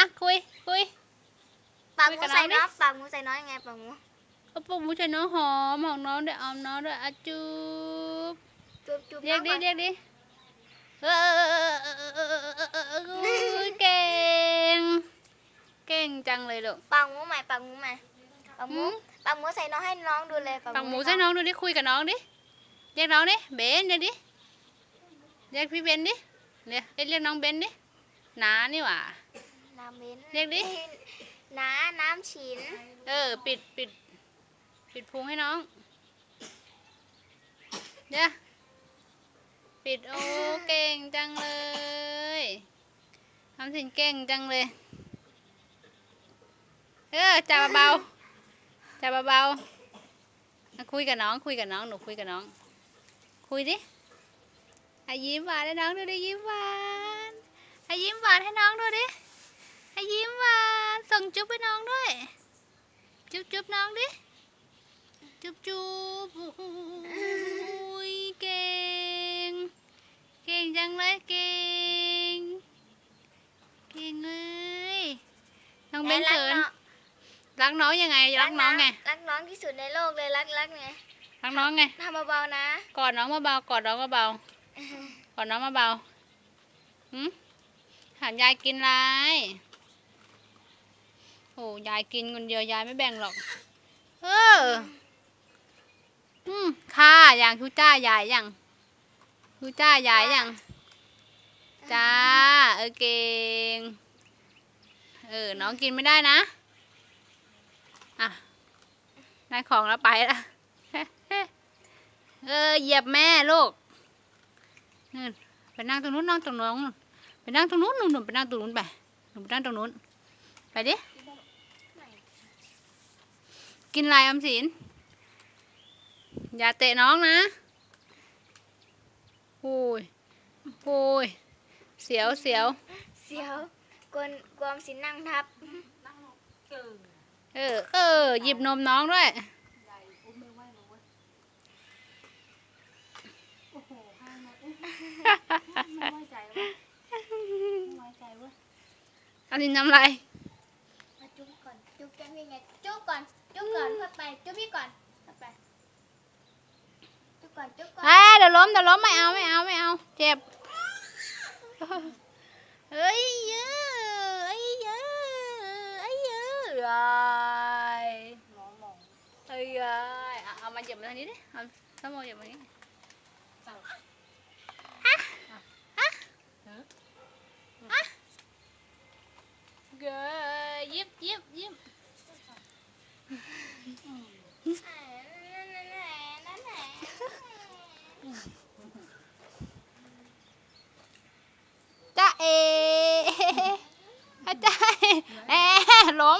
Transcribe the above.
อะคุยคุย ปากหคุมูยกับใส่น้น้อองงปากหมูใส่น้องยังไงปากหมูเอาปุ๊บมูใช่น้องหอมหอมน้องด้วยออมน้องด้วยอะจูบจุ๊บจุ๊บเรียกดิน้องเรียกดิเออเก่ง เก่งจังเลยลูกปากหมูใหม่ปากหมูใหม่ปากหมูหืมปากหมูใส่น้องให้น้องดูเลยปังหมูใช่น้องดูดิคุยกับน้องดิเรียกน้องดิเบนเรียกดิเรียกพี่เบนดิเนี่ยเอ้ยเรียกน้องเบนดิหนานี่หว่า น้ำเม้นเรียกดิ น้าน้ำฉิน เออ ปิดปิด ปิดพุงให้น้อง เดี๋ยวปิดโอ้เก่งจังเลยทำสินเก่งจังเลย เออจับเบาๆจับเบาๆอะคุยกับน้อง คุยกับน้อง หนูคุยกับน้อง คุยดิอะยิ้มหวานให้น้องดูดิยิ้มหวานอะยิ้มหวานให้น้องดูดิอะ ยิ้มหวานส่งจุ๊บให้น้องด้วย จุ๊บจุ๊บน้องดิ จุ๊บจุ๊บโอ้ยเก่ง เก่งจังเลยเก่ง เก่งเลยน้องเบนและเขินรักรักน้องยังไง รักน้องไง รักน้องที่สุดในโลกเลยรักรักไง รักน้องไงทำเบาๆนะ กอดน้องมาเบากอดน้องมาเบากอดน้องมาเบาหืมถามยายกินอะไร โอ้ยายกินคนเดียวยายไม่แบ่งหรอก เออ อืมค่ะอย่างทุจ้ายายยังทุจ้ายายยังจ้า เออเก่ง เออ น้องกินไม่ได้นะ อะ ได้ของแล้วไปละเออ เหยียบแม่ลูกนู่นไปนั่งตรงนู้นนั่งตรงนู้นไปนั่งตรงนู้นหนุ่นๆไปนั่งตรงนู้นไปหนูไปนั่งตรงนู้น ไปดิ กินอะไรออมสิน อย่าเตะน้องนะโอ้ยโอ้ยเสียวเสียวเสียวกวนกวมสินนั่งทับ เออ เออ หยิบนมน้องด้วยอันนี้น้ำลายมาจุ๊บ ก่อนจุ๊บแก้มยังไงจุ๊บก่อนจุ๊บก่อนเพื่อไปจุ๊บพี่ก่อนเพื่อไปจุ๊บก่อนจุ๊บก่อนเอ้ยเดี๋ยวล้มเดี๋ยวล้มไม่เอาไม่เอาไม่เอา เจ็บ เฮ้ยเยอะเอ้ยเยอะเอ้ยเยอะเอ้ยเอ้ยเอ้ยเอาเอามาเหยียบมาทางนี้ดิเอาสมองเหยียบมาทางนี้ฮะฮะฮะเกยยิบยิบยิบ นั่นแหละ จ้